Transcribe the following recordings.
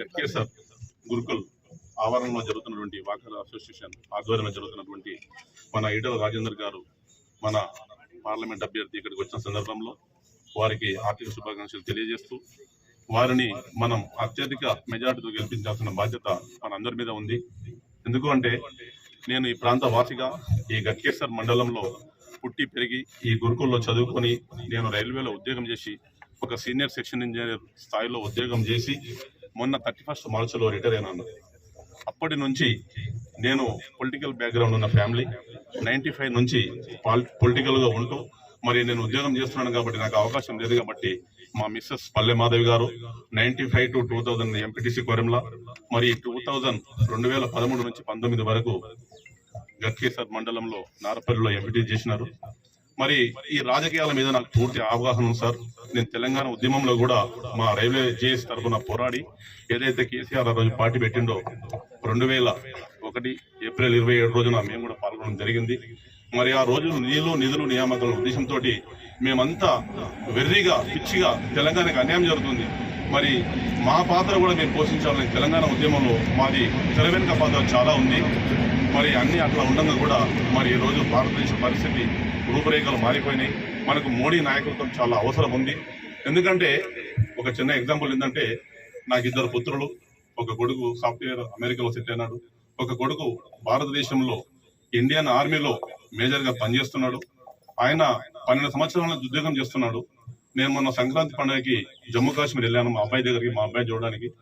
గట్కేసర్ గురుకుల్ ఆవరణలో జరుగుతున్నటువంటి walker association ఆధ్వర్యంలో జరుగుతున్నటువంటి మన ఈటల రాజేందర్ గారు మన పార్లమెంట్ అభ్యర్థి ఇక్కడికి వచ్చిన సందర్భంలో వారికి ఆర్థిక శుభాకాంక్షలు తెలియజేస్తూ వారిని మనం అత్యధిక మెజార్టీతో గెలిపించాల్సిన బాధ్యత మన అందరి మీద ఉంది. ఎందుకు అంటే నేను ఈ ప్రాంత వాసిగా ఈ గట్కేసర్ మండలంలో పుట్టి పెరిగి ఈ గురుకుల్లో చదువుకొని నేను రైల్వేలో ఉద్యోగం చేసి ఒక సీనియర్ సెక్షన్ ఇంజనీర్ స్థాయిలో ఉద్యోగం చేసి మొన్న థర్టీ ఫస్ట్ మార్చిలో రిటైర్ అయినాను. అప్పటి నుంచి నేను పొలిటికల్ బ్యాక్గ్రౌండ్ ఉన్న ఫ్యామిలీ నైన్టీ ఫైవ్ నుంచి పొలిటికల్గా ఉంటూ మరి నేను ఉద్యోగం చేస్తున్నాను కాబట్టి నాకు అవకాశం లేదు కాబట్టి మా Mrs Palle Madhavi garu ninety five to two thousand MPTC కొరంలా మరి టూ థౌజండ్ రెండు వేల పదమూడు నుంచి పంతొమ్మిది వరకు గట్కేసర్ మండలంలో నారపల్లిలో ఎంపీటీ చేసినారు. మరి ఈ రాజకీయాల మీద నాకు పూర్తి అవగాహన ఉంది సార్. నేను తెలంగాణ ఉద్యమంలో కూడా మా రైల్వే జేఎస్ తరఫున పోరాడి ఏదైతే కేసీఆర్ రోజు పార్టీ పెట్టిండో రెండు వేల ఒకటి ఏప్రిల్ ఇరవై ఏడు రోజున మేము కూడా పాల్గొనడం జరిగింది. మరి ఆ రోజు నీళ్ళు నిధులు నియామకాల ఉద్దేశంతో మేమంతా వెర్రిగా పిచ్చిగా తెలంగాణకి అన్యాయం జరుగుతుంది. మరి మా పాత్ర కూడా మేము పోషించాలని తెలంగాణ ఉద్యమంలో మాది తెర పాత్ర చాలా ఉంది. మరి అన్ని అట్లా ఉండగా కూడా మరి ఈ రోజు భారతదేశ పరిస్థితి రూపురేఖలు మారిపోయినాయి. మనకు మోడీ నాయకత్వం చాలా అవసరం ఉంది. ఎందుకంటే ఒక చిన్న ఎగ్జాంపుల్ ఏంటంటే నాకు ఇద్దరు పుత్రులు ఒక కొడుకు సాఫ్ట్వేర్ అమెరికాలో సెటిల్ అయినాడు. ఒక కొడుకు భారతదేశంలో ఇండియన్ ఆర్మీలో మేజర్గా పనిచేస్తున్నాడు. ఆయన పన్నెండు సంవత్సరాల ఉద్యోగం చేస్తున్నాడు. నేను మొన్న సంక్రాంతి పండుగకి జమ్మూ కాశ్మీర్ వెళ్ళాను మా అబ్బాయి దగ్గరికి మా అబ్బాయి చూడడానికి.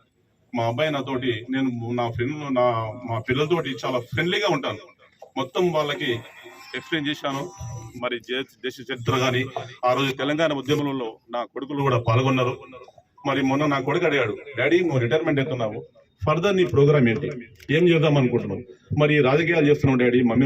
మా అబ్బాయి నాతోటి నేను నా ఫ్రెండ్ నా మా పిల్లలతోటి చాలా ఫ్రెండ్లీగా ఉంటాను. మొత్తం వాళ్ళకి ఎక్స్ప్లెయిన్ చేశాను. మరి జే- దేశ చరిత్ర కానీ ఆ రోజు తెలంగాణ ఉద్యమంలో నా కొడుకులు కూడా పాల్గొన్నారు. మరి మొన్న నా కొడుకు అడిగాడు డాడీ నువ్వు రిటైర్మెంట్ అవుతున్నావు ఫర్దర్ నీ ప్రోగ్రామ్ ఏంటి? ఏం చేద్దాం అనుకుంటున్నావు? మరి రాజకీయాలు చేస్తున్నావు డాడీ మమ్మీ